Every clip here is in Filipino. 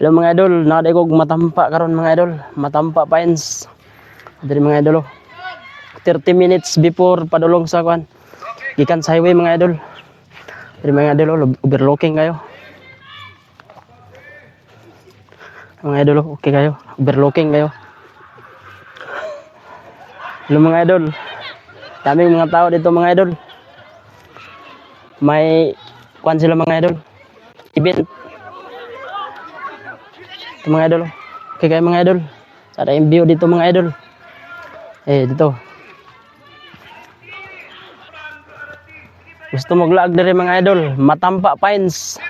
Hello mga idol, nakaday ko matampa karon mga idol. Matampa pines. Diri mga idol. oh. 30 minutes before padulong sa kwan. Gikan sa highway mga idol. Diri mga idol, oh, overlooking kayo. Mga idol, oh, okay kayo. Overlooking kayo. Hello mga idol. Daming mga tao dito mga idol. May kwan sila mga idol. Event. Ito mga idol. Okay kayo mga idol. Sada yung view dito mga idol. Eh, dito. Gusto maglaag na rin mga idol. Matampa Pines.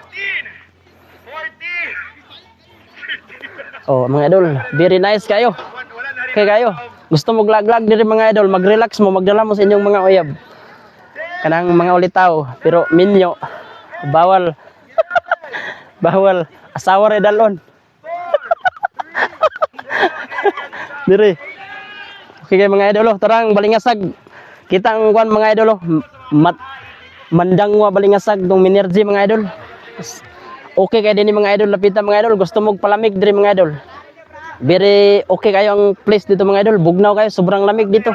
Oh, mga idol. Very nice kayo. Okay kayo. Gusto mo glag-lag diri mga idol, mag-relax mo, magdala mo sa inyong mga uyab. Kanang mga ulitaw, pero minyo bawal bawal asawa re dalon. Diri. Okay kayo mga idol, oh. tarang balingasag. Kita ang kwan mga idol, oh. mat mandangwa balingasag dong minergy mga idol. Okay kayo din mga idol, lapitan mga idol, gusto mo palamig diri mga idol. Very okay kayo ang place dito mga idol. Bugnaw kayo, sobrang lamig dito.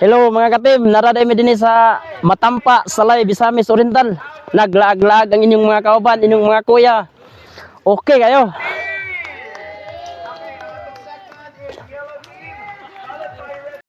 Hello mga katim, naraday mi dinhi sa Matampa, Salay, Bisamis Oriental. Naglaag-laag ang inyong mga kauban, inyong mga kuya. Okay kayo.